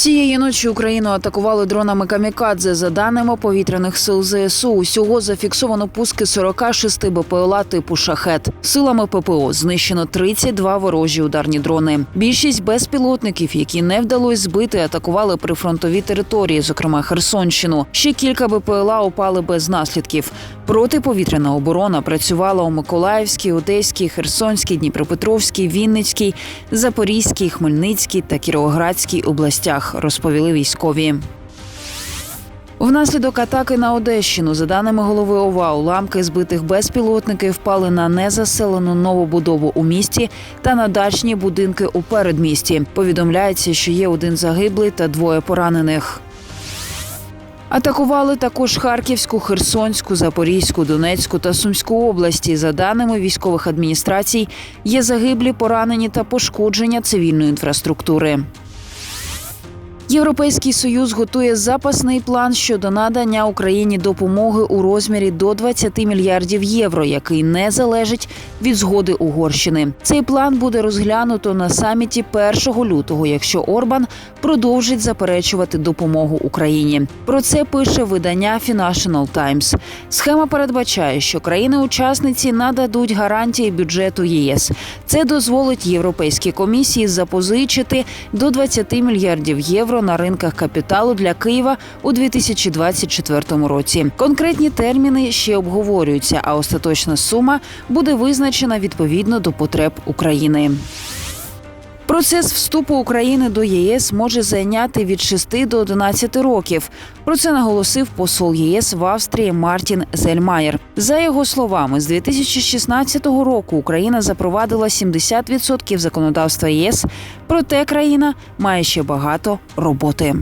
Цієї ночі Україну атакували дронами камікадзе. За даними повітряних сил ЗСУ, усього зафіксовано пуски 46 БПЛА типу шахет. Силами ППО знищено 32 ворожі ударні дрони. Більшість безпілотників, які не вдалося збити, атакували прифронтові території, зокрема Херсонщину. Ще кілька БПЛА упали без наслідків. Протиповітряна оборона працювала у Миколаївській, Одеській, Херсонській, Дніпропетровській, Вінницькій, Запорізькій, Хмельницькій та Кіровоградській областях, розповіли військові. Внаслідок атаки на Одещину, за даними голови ОВА, уламки збитих безпілотників впали на незаселену новобудову у місті та на дачні будинки у передмісті. Повідомляється, що є один загиблий та двоє поранених. Атакували також Харківську, Херсонську, Запорізьку, Донецьку та Сумську області. За даними військових адміністрацій, є загиблі, поранені та пошкодження цивільної інфраструктури. Європейський союз готує запасний план щодо надання Україні допомоги у розмірі до 20 мільярдів євро, який не залежить від згоди Угорщини. Цей план буде розглянуто на саміті 1 лютого, якщо Орбан продовжить заперечувати допомогу Україні. Про це пише видання Financial Times. Схема передбачає, що країни-учасниці нададуть гарантії бюджету ЄС. Це дозволить Європейській комісії запозичити до 20 мільярдів на ринках капіталу для Києва у 2024 році. Конкретні терміни ще обговорюються, а остаточна сума буде визначена відповідно до потреб України. Процес вступу України до ЄС може зайняти від 6 до 11 років. Про це наголосив посол ЄС в Австрії Мартін Зельмаєр. За його словами, з 2016 року Україна запровадила 70% законодавства ЄС, проте країна має ще багато роботи.